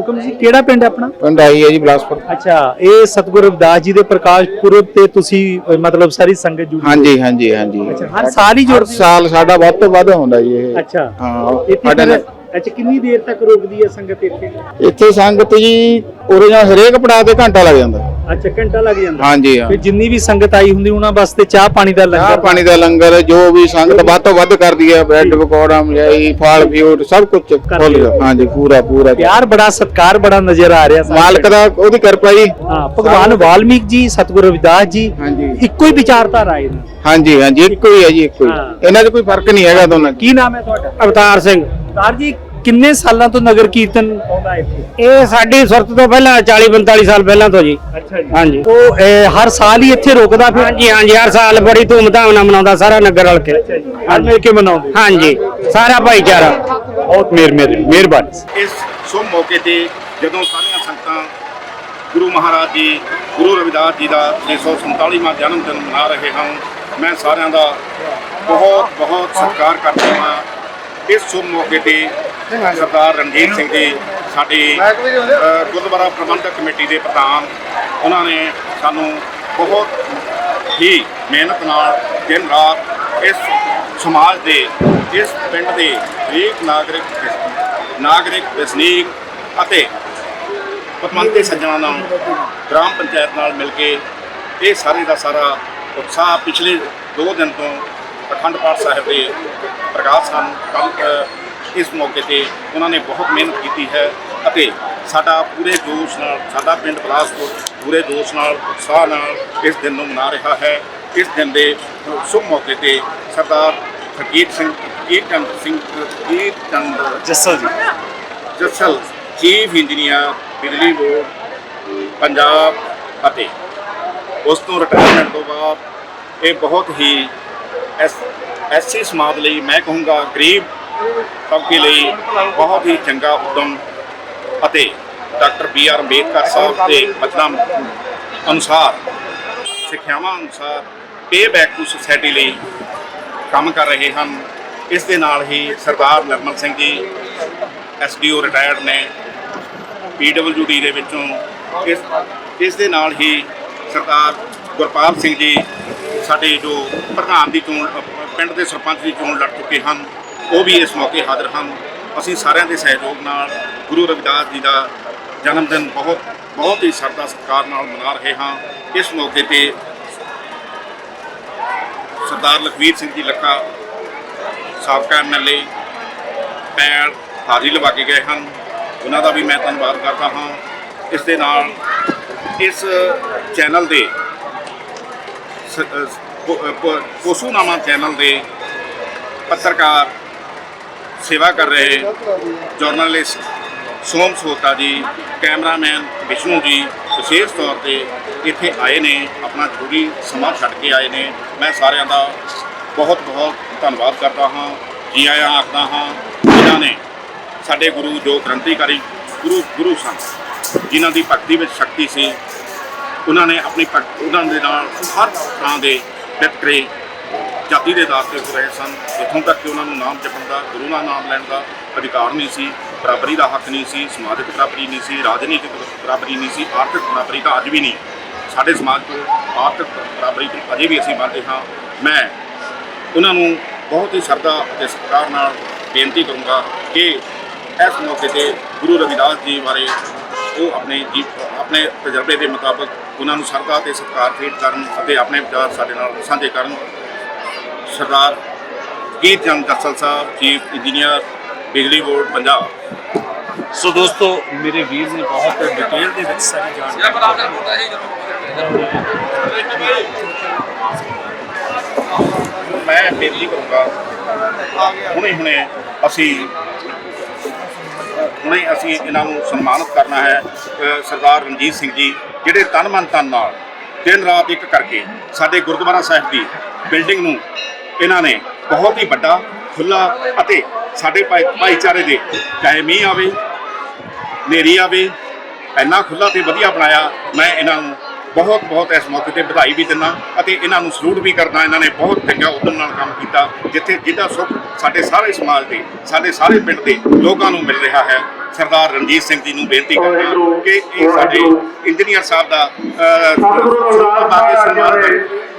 ਹੁਕਮ ਜੀ ਕਿਹੜਾ ਪਿੰਡ ਹੈ ਆਪਣਾ? ਪਿੰਡ ਆਈ ਹੈ ਜੀ ਬਿਲਾਸਪੁਰ। ਅੱਛਾ ਇਹ ਸਤਿਗੁਰੂ ਰਵਿਦਾਸ ਜੀ ਦੇ ਪ੍ਰਕਾਸ਼ ਪੁਰਬ ਤੇ ਤੁਸੀਂ ਮਤਲਬ ਸਾਰੀ ਸੰਗਤ ਜੁੜੀ ਹਾਂਜੀ ਹਾਂਜੀ ਹਾਂਜੀ। ਹਰ ਸਾਲ ਹੀ ਹਰ ਜੁੜਦੀ ਸਾਲ ਸਾਡਾ ਵੱਧ ਤੋਂ ਵੱਧ ਹੁੰਦਾ ਜੀ ਇਹ। ਅੱਛਾ। ਹਾਂ ਇੱਥੇ ਸਾਡੇ ਫਿਰ- ਅੱਛਾ ਕਿੰਨੀ ਦੇਰ ਤੱਕ ਰੁਕਦੀ ਹੈ ਸੰਗਤ ਇੱਥੇ? ਇੱਥੇ ਸੰਗਤ ਜੀ ਉਰੇ ਜਾਂ ਹਰੇਕ ਪੜਾਅ ਤੇ ਘੰਟਾ ਲੱਗ ਜਾਂਦਾ। ਅੱਛਾ ਘੰਟਾ ਲੱਗ ਜਾਂਦਾ। ਹਾਂਜੀ ਹਾਂ। ਫਿਰ ਜਿੰਨੀ ਵੀ ਸੰਗਤ ਆਈ ਹੁੰਦੀ ਉਹਨਾਂ ਵਾਸਤੇ ਚਾਹ ਪਾਣੀ ਦਾ ਚਾਹ ਲੰਗਰ ਪਾਣੀ ਦਾ ਲੰਗਰ ਜੋ ਵੀ ਸੰਗਤ ਵੱਧ ਤੋਂ ਵੱਧ ਕਰਦੀ ਹੈ ਬ੍ਰੈਡ ਪਕੌੜਾ ਮਲਾਈ ਫਲ ਫਰੂਟ ਸਭ ਕੁਝ ਫੁੱਲ ਹਾਂਜੀ ਪੂਰਾ ਪੂਰਾ। ਪਿਆਰ ਬੜਾ ਸਤਕਾਰ ਬੜਾ ਨਜ਼ਰ ਆ ਰਿਹਾ। ਮਾਲਕ ਦਾ ਉਹਦੀ ਕਿਰਪਾ ਜੀ। ਹਾਂ ਭਗਵਾਨ ਵਾਲਮੀਕ ਜੀ ਸਤਿਗੁਰੂ ਰਵਿਦਾਸ ਜੀ ਹਾਂਜੀ। ਇੱਕੋ ਹੀ ਵਿਚਾਰਧਾਰਾ ਆਏ ਨੇ ਹਾਂਜੀ ਹਾਂਜੀ ਇੱਕੋ ਹੀ ਹੈ ਜੀ ਇੱਕੋ ਹੀ। ਹਾਂ। ਇਹਨਾਂ 'ਚ ਕੋਈ ਫ਼ਰਕ ਨਹੀਂ ਹੈਗਾ ਦੋਨਾਂ 'ਚ। ਕੀ ਨਾਮ ਹੈ ਤੁਹਾਡਾ? ਅਵਤਾਰ ਸਿੰਘ। ਸਰ ਜੀ ਕਿੰਨੇ ਸਾਲਾਂ ਤੋਂ ਨਗਰ ਕੀਰਤਨ ਆਉਂਦਾ ਇੱਥੇ? ਇਹ ਸਾਡੀ ਸੁਰਤ ਤੋਂ ਪਹਿਲਾਂ 40 45 ਸਾਲ ਪਹਿਲਾਂ ਤੋਂ ਜੀ। ਅੱਛਾ ਜੀ। ਹਾਂਜੀ। ਉਹ ਅਹ, ਹਰ ਸਾਲ ਹੀ ਇੱਥੇ ਰੁਕਦਾ ਫਿਰ? ਹਾਂਜੀ ਹਾਂਜੀ ਹਰ ਸਾਲ ਬੜੀ ਧੂਮਧਾਮ ਨਾਲ ਮਨਾਉਂਦਾ ਸਾਰਾ ਨਗਰ ਰਲ ਕੇ। ਅੱਛਾ ਜੀ। ਹਰ ਮਿਲ ਕੇ ਮਨਾਉਂਦੇ? ਹਾਂਜੀ ਸਾਰਾ ਭਾਈਚਾਰਾ। ਬਹੁਤ ਮਿਹਰ ਮਿਹਰ ਮਿਹਰਬਾਨੀ। ਇਸ ਸ਼ੁਭ ਮੌਕੇ ਤੇ ਜਦੋਂ ਸਾਰੀਆਂ ਸੰਗਤਾਂ ਗੁਰੂ ਮਹਾਰਾਜ ਜੀ ਗੁਰੂ ਰਵਿਦਾਸ ਜੀ ਦਾ 647ਵਾਂ ਜਨਮ ਦਿਨ ਮਨਾ ਰਹੇ ਹਾਂ ਮੈਂ ਸਾਰਿਆਂ ਦਾ ਬਹੁਤ ਬਹੁਤ ਸਤਿਕਾਰ ਕਰਦਾ ਹਾਂ। ਇਸ ਸ਼ੁਭ ਮੌਕੇ ਤੇ ਸਰਦਾਰ ਰਣਜੀਤ ਸਿੰਘ ਜੀ, ਸਾਡੇ ਗੁਰਦੁਆਰਾ ਪ੍ਰਬੰਧਕ ਕਮੇਟੀ ਦੇ ਪ੍ਰਧਾਨ, ਉਹਨਾਂ ਨੇ ਸਾਨੂੰ ਬਹੁਤ ਹੀ ਮਿਹਨਤ ਨਾਲ ਦਿਨ ਰਾਤ ਇਸ ਸਮਾਜ ਦੇ, ਇਸ ਪਿੰਡ ਦੇ ਹਰੇਕ ਨਾਗਰਿਕ ਨਾਗਰਿਕ, ਵਸਨੀਕ ਅਤੇ ਪਤਮੰਤੇ ਸੱਜਣਾ ਨਾਲ, ਗ੍ਰਾਮ ਪੰਚਾਇਤ ਨਾਲ ਮਿਲ ਕੇ ਇਹ ਸਾਰੇ ਦਾ ਸਾਰਾ ਉਤਸ਼ਾਹ ਪਿਛਲੇ 2 ਦਿਨ ਤੋਂ ਅਖੰਡ ਪਾਠ ਸਾਹਿਬ ਦੇ ਪ੍ਰਕਾਸ਼ ਹਨ ਕੱਲ ਇਸ ਮੌਕੇ ਤੇ ਉਹਨਾਂ ਨੇ ਬਹੁਤ ਮਿਹਨਤ ਕੀਤੀ ਹੈ ਅਤੇ ਸਾਡਾ ਪੂਰੇ ਜੋਸ਼ ਨਾਲ ਸਾਡਾ ਪਿੰਡ ਬਲਾਸਪੁਰ ਪੂਰੇ ਜੋਸ਼ ਨਾਲ ਉਤਸ਼ਾਹ ਨਾਲ ਇਸ ਦਿਨ ਨੂੰ ਮਨਾ ਰਿਹਾ ਹੈ। ਇਸ ਦਿਨ ਦੇ ਸ਼ੁਭ ਮੌਕੇ ਤੇ ਸਰਦਾਰ ਫਕੀਰ ਸਿੰਘ ਫਕੀਰ ਚੰਦ ਸਿੰਘ ਫਕੀਰ ਚੰਦ ਜੱਸਲ ਜੀ। ਜਸਲ ਚੀਫ ਇੰਜੀਨੀਅਰ ਬਿਜਲੀ ਬੋਰਡ ਪੰਜਾਬ ਅਤੇ ਉਸ ਤੋਂ ਰਿਟਾਇਰਮੈਂਟ ਤੋਂ ਬਾਅਦ ਇਹ ਬਹੁਤ ਹੀ ਐਸ ਐਸਸੀ ਸਮਾਜ ਲਈ ਮੈਂ ਕਹੂੰਗਾ ਗਰੀਬ ਤਬਕੇ ਲਈ ਬਹੁਤ ਹੀ ਚੰਗਾ ਉਦਮ ਅਤੇ doctor B R Ambedkar sahib ਦੇ ਬਚਨਾਂ ਅਨੁਸਾਰ, ਸਿੱਖਿਆਵਾਂ ਅਨੁਸਾਰ ਪੇ ਬੈਕ ਟੂ ਸੁਸਾਇਟੀ ਲਈ ਕੰਮ ਕਰ ਰਹੇ ਹਨ। ਇਸ ਦੇ ਨਾਲ ਹੀ ਸਰਦਾਰ ਨਿਰਮਲ ਸਿੰਘ ਜੀ ਐਸਡੀਓ ਰਿਟਾਇਰਡ ਨੇ ਪੀਡਬਲਯੂਡੀ ਦੇ ਵਿੱਚੋਂ ਇਸ ਇਸ ਦੇ ਨਾਲ ਹੀ ਸਰਦਾਰ ਗੁਰਪਾਲ ਸਿੰਘ ਜੀ, ਸਾਡੇ ਜੋ ਪ੍ਰਧਾਨ ਦੀ ਚੋਣ ਪਿੰਡ ਦੇ ਸਰਪੰਚ ਦੀ ਚੋਣ ਲੜ ਚੁੱਕੇ ਹਨ, ਉਹ ਵੀ ਇਸ ਮੌਕੇ ਹਾਜ਼ਰ ਹਨ। ਅਸੀਂ ਸਾਰਿਆਂ ਦੇ ਸਹਿਯੋਗ ਨਾਲ ਗੁਰੂ ਰਵਿਦਾਸ ਜੀ ਦਾ ਜਨਮ ਦਿਨ ਬਹੁਤ ਬਹੁਤ ਹੀ ਸਰਦਾ ਸਤਿਕਾਰ ਨਾਲ ਮਨਾ ਰਹੇ ਹਾਂ। ਇਸ ਮੌਕੇ ਤੇ ਸਰਦਾਰ ਲਖਵੀਰ ਸਿੰਘ ਜੀ ਲੱਖਾ ਸਾਬਕਾ ਐਮਐਲਏ ਪੈਰ ਹਾਜ਼ਰੀ ਲਵਾ ਕੇ ਗਏ ਹਨ। ਉਹਨਾਂ ਦਾ ਵੀ ਮੈਂ ਧੰਨਵਾਦ ਕਰਦਾ ਹਾਂ। ਇਸ ਦੇ ਨਾਲ ਇਸ ਚੈਨਲ ਦੇ ਸ- ਚੈਨਲ ਦੇ ਪੱਤਰਕਾਰ ਸੇਵਾ ਕਰ ਰਹੇ ਜਰਨਲਿਸਟ ਸੋਮ ਸੋਤਾ ਜੀ, ਕੈਮਰਾਮੈਨ ਵਿਸ਼ਨੂੰ ਜੀ ਵਿਸ਼ੇਸ਼ ਤੌਰ ਤੇ ਇੱਥੇ ਆਏ ਨੇ, ਆਪਣਾ ਜ਼ਰੂਰੀ ਸਮਾਂ ਛੱਡ ਕੇ ਆਏ ਨੇ। ਮੈਂ ਸਾਰਿਆਂ ਦਾ ਬਹੁਤ ਬਹੁਤ ਧੰਨਵਾਦ ਕਰਦਾ ਹਾਂ, ਜੀ ਆਇਆਂ ਆਖਦਾ ਹਾਂ, ਜਿਨ੍ਹਾਂ ਨੇ ਸਾਡੇ ਗੁਰੂ ਜੋ ਕ੍ਰਾਂਤੀਕਾਰੀ ਗੁਰੂ ਗੁਰੂ ਸਨ, ਜਿਨ੍ਹਾਂ ਦੀ ਭਗਤੀ ਵਿੱਚ ਸ਼ਕਤੀ ਸੀ, ਉਹਨਾਂ ਨੇ ਆਪਣੀ ਭਗਤ ਉਹਨਾਂ ਦੇ ਨਾਲ ਹਰ ਤਰ੍ਹਾਂ ਦੇ ਵਿਤਕਰੇ ਜਾਤੀ ਦੇ ਦਾਸ ਤੇ ਹੋ ਰਹੇ ਸਨ, ਇੱਥੋਂ ਤੱਕ ਕਿ ਉਹਨਾਂ ਨੂੰ ਨਾਮ ਜਪਣ ਦਾ, ਗੁਰੂ ਦਾ ਨਾਮ ਲੈਣ ਦਾ ਅਧਿਕਾਰ ਨਹੀਂ ਸੀ, ਬਰਾਬਰੀ ਦਾ ਹੱਕ ਨਹੀਂ ਸੀ, ਸਮਾਜਿਕ ਬਰਾਬਰੀ ਨਹੀਂ ਸੀ, ਰਾਜਨੀਤਿਕ ਬਰਾਬਰੀ ਨਹੀਂ ਸੀ, ਆਰਥਿਕ ਬਰਾਬਰੀ ਤਾਂ ਅੱਜ ਵੀ ਨਹੀਂ। ਸਾਡੇ ਸਮਾਜ ਤੋਂ ਆਰਥਿਕ ਬਰਾਬਰੀ ਤੋਂ ਅਜੇ ਵੀ ਅਸੀਂ ਮੰਨਦੇ ਹਾਂ। ਮੈਂ ਉਹਨਾਂ ਨੂੰ ਬਹੁਤ ਹੀ ਸ਼ਰਧਾ ਅਤੇ ਸਤਿਕਾਰ ਨਾਲ ਬੇਨਤੀ ਕਰੂੰਗਾ ਕਿ ਇਸ ਮੌਕੇ ਤੇ ਗੁਰੂ ਰਵਿਦਾਸ ਜੀ ਬਾਰੇ ਉਹ ਆਪਣੇ ਜੀ ਆਪਣੇ ਤਜਰਬੇ ਦੇ ਮੁਤਾਬਕ ਉਹਨਾਂ ਨੂੰ ਸ਼ਰਧਾ ਤੇ ਸਤਿਕਾਰ ਭੇਟ ਕਰਨ ਅਤੇ ਆਪਣੇ ਵਿਚਾਰ ਸਾਡੇ ਨਾਲ ਸਾਂਝੇ ਕਰਨ। ਸਰਦਾਰ ਗੀਤ ਚੰਦ ਜੱਸਲ ਸਾਹਿਬ ਚੀਫ ਇੰਜੀਨੀਅਰ ਬਿਜਲੀ ਬੋਰਡ ਪੰਜਾਬ। ਸੋ ਦੋਸਤੋ ਮੇਰੇ ਵੀਰ ਨੇ ਬਹੁਤ ਡਿਟੇਲ ਦੇ ਵਿੱਚ ਸਾਰੀ ਜਾਣਕਾਰੀ ਮੈਂ ਬੇਨਤੀ ਕਰੂੰਗਾ। ਹੁਣੇ ਹੁਣੇ ਅਸੀਂ ਹੁਣੇ ਅਸੀਂ ਇਹਨਾਂ ਨੂੰ ਸਨਮਾਨਿਤ ਕਰਨਾ ਹੈ ਸਰਦਾਰ ਰਣਜੀਤ ਸਿੰਘ ਜੀ, ਜਿਹੜੇ ਤਨ ਮਨ ਧਨ ਨਾਲ ਦਿਨ ਰਾਤ ਇੱਕ ਕਰਕੇ ਸਾਡੇ ਗੁਰਦੁਆਰਾ ਸਾਹਿਬ ਦੀ ਬਿਲਡਿੰਗ ਨੂੰ ਇਹਨਾਂ ਨੇ ਬਹੁਤ ਹੀ ਵੱਡਾ ਖੁੱਲਾ ਅਤੇ ਸਾਡੇ ਭਾਈ- ਭਾਈਚਾਰੇ ਦੇ ਚਾਹੇ ਮੀਂਹ ਆਵੇ, ਹਨੇਰੀ ਆਵੇ, ਇੰਨਾ ਖੁੱਲਾ ਤੇ ਵਧੀਆ ਬਣਾਇਆ ਮੈਂ ਇਹਨਾਂ ਨੂੰ ਬਹੁਤ ਬਹੁਤ ਇਸ ਮੌਕੇ ਤੇ ਵਧਾਈ ਵੀ ਦਿੰਦਾ ਅਤੇ ਇਹਨਾਂ ਨੂੰ ਸਲੂਟ ਵੀ ਕਰਦਾ। ਇਹਨਾਂ ਨੇ ਬਹੁਤ ਚੰਗਾ ਉਦਮ ਨਾਲ ਕੰਮ ਕੀਤਾ ਜਿੱਥੇ ਜਿਹਦਾ ਸੁੱਖ ਸਾਡੇ ਸਾਰੇ ਸਮਾਜ ਦੇ ਸਾਡੇ ਸਾਰੇ ਪਿੰਡ ਦੇ ਲੋਕਾਂ ਨੂੰ ਮਿਲ ਰਿਹਾ ਹੈ। ਸਰਦਾਰ ਰਣਜੀਤ ਸਿੰਘ ਜੀ ਨੂੰ ਬੇਨਤੀ ਕਰਦਾ ਕਿ ਇਹ ਸਾਡੇ ਇੰਜੀਨੀਅਰ ਸਾਹਿਬ ਦਾ ਅਹ, ਸਨਮਾਨ ਕਰੇ।